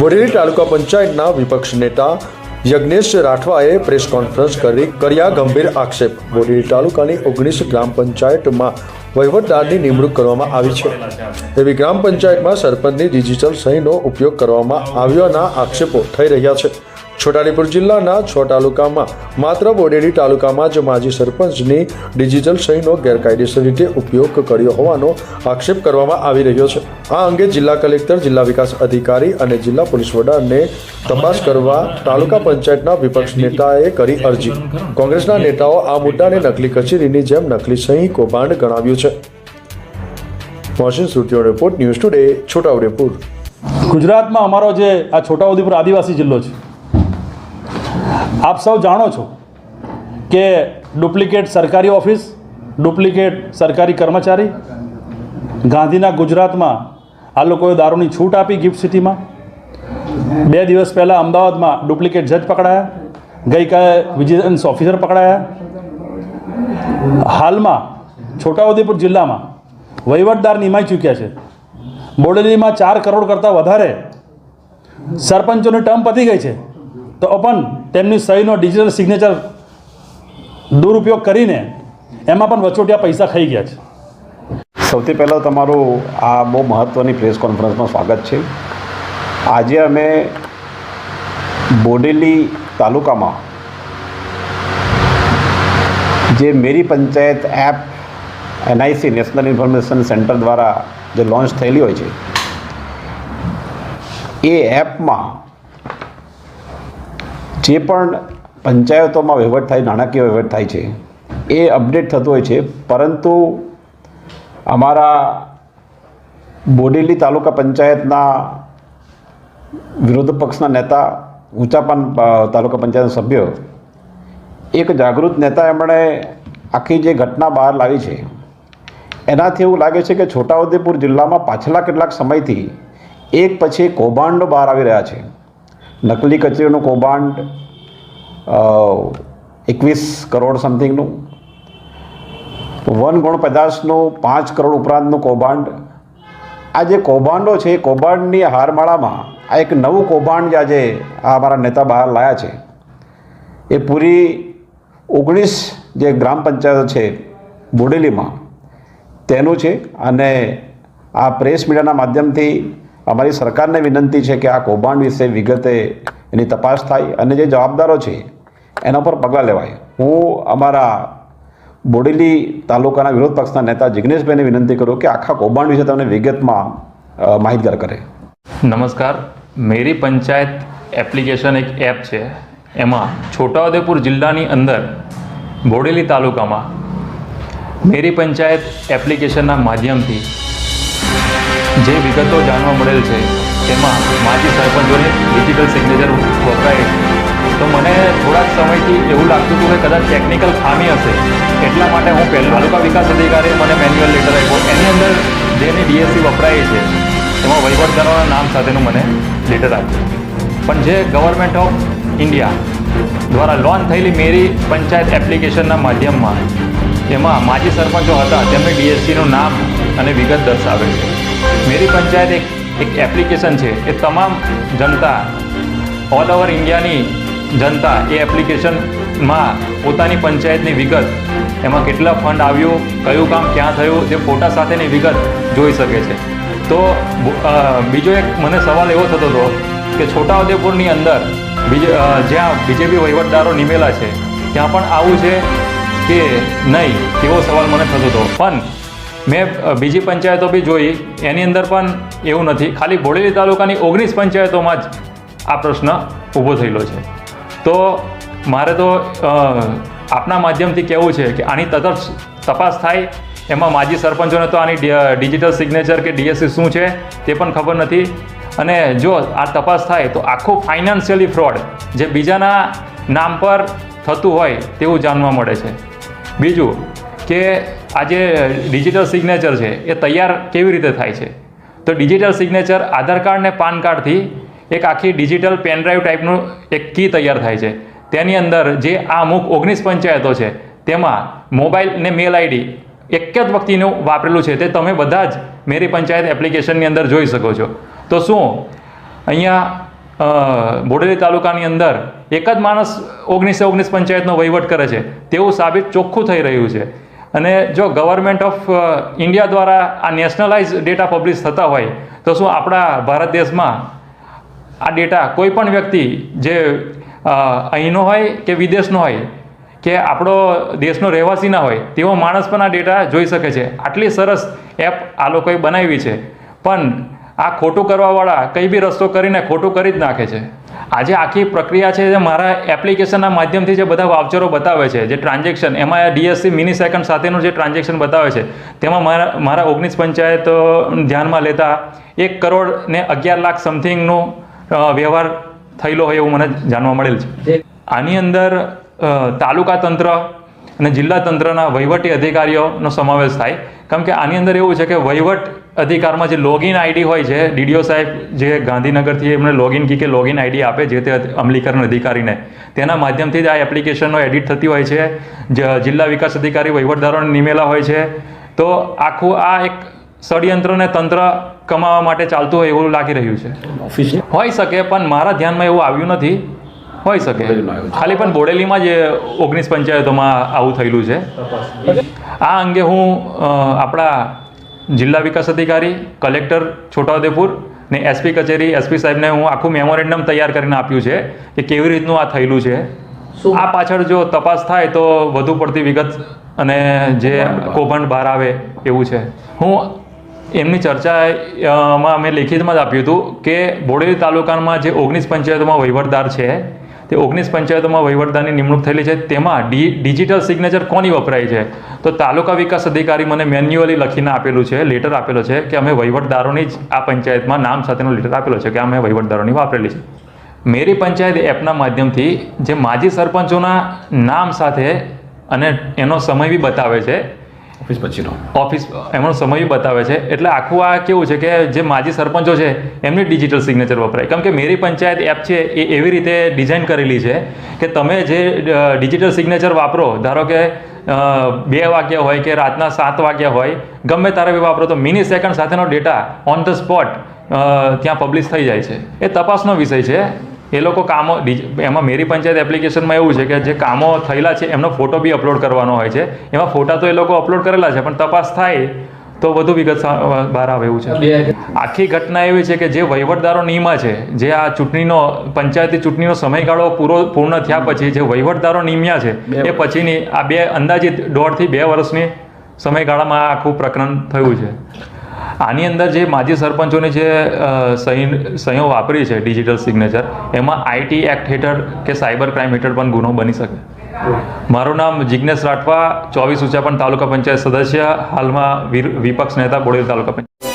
બોડેલી તાલુકા પંચાયતના વિપક્ષ નેતા યજ્ઞેશ રાઠવાએ પ્રેસ કોન્ફરન્સ કરી કર્યા ગંભીર આક્ષેપ. બોડેલી તાલુકાની ઓગણીસ ગ્રામ પંચાયતમાં વહીવટદારની નિમણૂક કરવામાં આવી છે. એવી ગ્રામ પંચાયતમાં સરપંચની ડિજિટલ સહીનો ઉપયોગ કરવામાં આવ્યાના આક્ષેપો થઈ રહ્યા છે. છોટાઉદેપુર જિલ્લાના છ તાલુકામાં માત્ર બોડેલી તાલુકામાં જ માજી સરપંચની ડિજિટલ સહીનો ગેરકાયદેસર રીતે ઉપયોગ કર્યો હોવાનો આક્ષેપ કરવામાં આવી રહ્યો છે. આ અંગે જિલ્લા કલેક્ટર, જિલ્લા વિકાસ અધિકારી અને જિલ્લા પોલીસ વડાને તપાસ કરવા તાલુકા પંચાયતના વિપક્ષ નેતાએ કરી અરજી. કોંગ્રેસના નેતાઓ આ મુદ્દાને નકલી કચેરીની જેમ નકલી સહી કૌભાંડ ગણાવ્યું છે. મોહસિન સુરતીઓ રિપોર્ટ, ન્યૂઝ ટુડે, છોટાઉદેપુર. ગુજરાતમાં અમારો જે આ છોટાઉદેપુર આદિવાસી જિલ્લો છે આપ સૌ જાણો છો કે ડુપ્લિકેટ સરકારી ઓફિસ, ડુપ્લિકેટ સરકારી કર્મચારી, ગાંધીના ગુજરાતમાં આ લોકોએ દારૂની છૂટ આપી ગિફ્ટ સિટીમાં. બે દિવસ પહેલાં અમદાવાદમાં ડુપ્લિકેટ જજ પકડાયા, ગઈકાલે વિજિલન્સ ઓફિસર પકડાયા. હાલમાં છોટાઉદેપુર જિલ્લામાં વહીવટદાર નિમાઈ ચૂક્યા છે. બોડેલીમાં ચાર કરોડ કરતાં વધારે સરપંચોની ટર્મ પતી ગઈ છે. તો પણ તેમની સહીનો ડિજિટલ સિગ્નેચર દુરુપયોગ કરીને એમાં પણ વચોટિયા પૈસા ખાઈ ગયા છે. સૌથી પહેલાં તમારું આ બહુ મહત્ત્વની પ્રેસ કોન્ફરન્સમાં સ્વાગત છે. આજે અમે બોડેલી તાલુકામાં જે Meri Panchayat app NIC national information centre દ્વારા જે લોન્ચ થયેલી હોય છે, એ એપમાં જે પણ પંચાયતોમાં વહીવટ થાય, નાણાકીય વહીવટ થાય છે, એ અપડેટ થતું હોય છે. પરંતુ અમારા બોડેલી તાલુકા પંચાયતના વિરોધ પક્ષના નેતા, ઊંચાપાન તાલુકા પંચાયતના સભ્ય, એક જાગૃત નેતા એમણે આખી જે ઘટના બહાર લાવી છે, એનાથી એવું લાગે છે કે છોટાઉદેપુર જિલ્લામાં પાછલા કેટલાક સમયથી એક પછી કૌભાંડો બહાર આવી રહ્યા છે. નકલી કચેરીનું કૌભાંડ એકવીસ કરોડ સમથિંગનું, વન ગુણ પદાર્થનું પાંચ કરોડ ઉપરાંતનું કૌભાંડ. આ જે કૌભાંડો છે, એ કૌભાંડની હારમાળામાં આ એક નવું કૌભાંડ જે આજે આ અમારા નેતા બહાર લાયા છે, એ પૂરી ઓગણીસ જે ગ્રામ પંચાયતો છે, બોડેલીમાં, તેનું છે. અને આ પ્રેસ મીડિયાના માધ્યમથી અમારી સરકારને વિનંતી છે કે આ કૌભાંડ વિશે વિગતે એની તપાસ થાય અને જે જવાબદારો છે, એના પર પગલાં લેવાય. હું અમારા બોડેલી તાલુકાના વિરોધ પક્ષના નેતા જિગ્નેશભાઈને વિનંતી કરું કે આખા કૌભાંડ વિશે તમને વિગતમાં માહિતગાર કરે. નમસ્કાર. મેરી પંચાયત એપ્લિકેશન એક એપ છે. એમાં છોટાઉદેપુર જિલ્લાની અંદર બોડેલી તાલુકામાં મેરી પંચાયત એપ્લિકેશનના માધ્યમથી જે વિગતો જાણવા મળેલ છે, તેમાં માજી સરપંચોને ડિજિટલ સિગ્નેચર વપરાય તો મને થોડાક સમયથી એવું લાગતું હતું કે કદાચ ટેકનિકલ ખામી હશે. એટલા માટે હું પહેલાં, તાલુકા વિકાસ અધિકારીએ મને મેન્યુઅલ લેટર આપ્યો. એની અંદર જેની ડીએસસી વપરાય છે, એમાં વહીવટદારોના નામ સાથેનું મને લેટર આપ્યું. પણ જે ગવર્મેન્ટ ઓફ ઇન્ડિયા દ્વારા લોન થયેલી મેરી પંચાયત એપ્લિકેશનના માધ્યમમાં, એમાં માજી સરપંચો હતા, તેમને ડીએસસીનું નામ અને વિગત દર્શાવે છે. મેરી પંચાયત એક એક એપ્લિકેશન છે. એ તમામ જનતા ઓલ ઓવર ઇન્ડિયાની જનતા એ એપ્લિકેશનમાં પોતાની પંચાયતની વિગત, એમાં કેટલા ફંડ આવ્યું, કયું કામ ક્યાં થયું તે ફોટા સાથેની વિગત જોઈ શકે છે. તો બીજો એક મને સવાલ એવો થતો હતો કે છોટાઉદેપુરની અંદર બીજે જ્યાં બીજેપી વહીવટદારો નિમેલા છે, ત્યાં પણ આવું છે કે નહીં, એવો સવાલ મને થતો હતો. પણ મેં બીજી પંચાયતો બી જોઈ. એની અંદર પણ એવું નથી. ખાલી બોડેલી તાલુકાની ઓગણીસ પંચાયતોમાં જ આ પ્રશ્ન ઊભો થયેલો છે. તો મારે તો આપના માધ્યમથી કહેવું છે કે આની તદ્દન તપાસ થાય. એમાં માજી સરપંચોને તો આની ડિજિટલ સિગ્નેચર કે ડીએસસી શું છે તે પણ ખબર નથી. અને જો આ તપાસ થાય તો આખું ફાઇનાન્શિયલી ફ્રોડ જે બીજાના નામ પર થતું હોય તેવું જાણવા મળે છે. બીજું કે આ જે ડિજિટલ સિગ્નેચર છે, એ તૈયાર કેવી રીતે થાય છે? તો ડિજિટલ સિગ્નેચર આધાર કાર્ડ ને પાન કાર્ડથી એક આખી ડિજિટલ પેનડ્રાઈવ ટાઈપનું એક કી તૈયાર થાય છે. તેની અંદર જે આ અમુક ઓગણીસ પંચાયતો છે, તેમાં મોબાઈલ ને મેલ આઈડી એક જ વ્યક્તિનું વાપરેલું છે, તે તમે બધા જ મેરી પંચાયત એપ્લિકેશનની અંદર જોઈ શકો છો. તો શું? અહીંયા બોડેલી તાલુકાની અંદર એક જ માણસ ઓગણીસે ઓગણીસ પંચાયતનો વહીવટ કરે છે. તેવું સાબિત ચોખ્ખું થઈ રહ્યું છે. અને જો ગવર્મેન્ટ ઓફ ઇન્ડિયા દ્વારા આ નેશનલાઇઝ ડેટા પબ્લિશ થતા હોય, તો શું આપણા ભારત દેશમાં આ ડેટા કોઈ પણ વ્યક્તિ જે અહીંનો હોય કે વિદેશનો હોય, કે આપણો દેશનો રહેવાસી ના હોય તેવો માણસ પણ આ ડેટા જોઈ શકે છે. આટલી સરસ એપ આ લોકોએ બનાવી છે. પણ આ ખોટું કરવાવાળા કંઈ બી રસ્તો કરીને ખોટું કરી જ નાખે છે. આજે આખી પ્રક્રિયા છે જે મારા એપ્લિકેશનના માધ્યમથી જે બધા વાવચરો બતાવે છે જે ટ્રાન્ઝેક્શન એમાં ડીએસસી મિની સેકન્ડ સાથેનું જે ટ્રાન્ઝેક્શન બતાવે છે તેમાં મારા મારા ઓગણીસ પંચાયત ધ્યાનમાં લેતા એક કરોડ ને અગિયાર લાખ સમથિંગનો વ્યવહાર થયેલો હોય એવું મને જાણવા મળેલ છે. આની અંદર તાલુકા તંત્ર અને જિલ્લા તંત્રના વહીવટી અધિકારીઓનો સમાવેશ થાય. કેમ કે આની અંદર એવું છે કે વહીવટ અધિકારમાં જે લોગિન આઈડી હોય છે ડીડીઓ સાહેબ જે ગાંધીનગરથી એમને લોગિન કી કે લોગિન આઈડી આપે જે તે અમલીકરણ અધિકારીને તેના માધ્યમથી જ આ એપ્લિકેશનો એડિટ થતી હોય છે. જિલ્લા વિકાસ અધિકારી વહીવટદારોને નિમેલા હોય છે. તો આખું આ એક ષડયંત્રને તંત્ર કમાવા માટે ચાલતું હોય એવું લાગી રહ્યું છે? હોઈ શકે પણ મારા ધ્યાનમાં એવું આવ્યું નથી. હોઈ શકે. ખાલી પણ બોડેલીમાં જ ઓગણીસ પંચાયતોમાં આવું થયેલું છે. આ અંગે હું આપણા જિલ્લા વિકાસ અધિકારી કલેક્ટર છોટાઉદેપુર ને એસપી કચેરી એસપી સાહેબને હું આખું મેમોરેન્ડમ તૈયાર કરીને આપ્યું છે કે કેવી રીતનું આ થયેલું છે. આ પાછળ જો તપાસ થાય તો વધુ પડતી વિગત અને જે કૌભાંડ બહાર આવે એવું છે. હું એમની ચર્ચામાં મેં લેખિતમાં જ આપ્યું હતું કે બોડેલી તાલુકામાં જે ઓગણીસ પંચાયતોમાં વહીવટદાર છે તે ઓગણીસ પંચાયતોમાં વહીવટદારની નિમણૂક થયેલી છે. તેમાં ડી, ડિજિટલ સિગ્નેચર કોની વપરાય છે? તો તાલુકા વિકાસ અધિકારી મને મેન્યુઅલી લખીને આપેલું છે, લેટર આપેલો છે કે અમે વહીવટદારોની જ આ પંચાયતમાં નામ સાથેનો લેટર આપેલો છે કે અમે વહીવટદારોની વાપરેલી છે. મેરી પંચાયત એપના માધ્યમથી જે માજી સરપંચોના નામ સાથે અને એનો સમય બી બતાવે છે ઓફિસ પછીનો ઓફિસ, એમનો સમય બતાવે છે. એટલે આખું આ કેવું છે કે જે માજી સરપંચો છે, એમની ડિજિટલ સિગ્નેચર વપરાય. કેમ કે મેરી પંચાયત એપ છે, એ એવી રીતે ડિઝાઇન કરેલી છે કે તમે જે ડિજિટલ સિગ્નેચર વાપરો, ધારો કે બે વાગ્યા હોય કે રાતના સાત વાગ્યા હોય, ગમે તારે બી વાપરો તો મિની સેકન્ડ સાથેનો ડેટા ઓન ધ સ્પોટ ત્યાં પબ્લિશ થઈ જાય છે. એ તપાસનો વિષય છે. એ લોકો કામો એમાં મેરી પંચાયત એપ્લિકેશનમાં એવું છે કે જે કામો થયેલા છે એમનો ફોટો બી અપલોડ કરવાનો હોય છે. એમાં ફોટા તો એ લોકો અપલોડ કરેલા છે પણ તપાસ થાય તો વધુ વિગત બહાર આવે એવું છે. આખી ઘટના એવી છે કે જે વહીવટદારો નિયમા છે જે આ ચૂંટણીનો પંચાયતી ચૂંટણીનો સમયગાળો પૂરો પૂર્ણ થયા પછી જે વહીવટદારો નિમ્યા છે એ પછીની આ બે અંદાજિત દોઢથી બે વર્ષની સમયગાળામાં આખું પ્રકરણ થયું છે. આની અંદર જે માજી સરપંચોની જે સહી, સહીઓ વાપરી છે ડિજિટલ સિગ્નેચર, એમાં આઈટી એક્ટ હેઠળ કે સાયબર ક્રાઇમ હેઠળ પણ ગુનો બની શકે. મારું નામ જિજ્ઞેશ રાઠવા, ચોવીસ ઉચાપણ તાલુકા પંચાયત સદસ્ય, હાલમાં વિપક્ષ નેતા બોડેલી તાલુકા પંચાયત.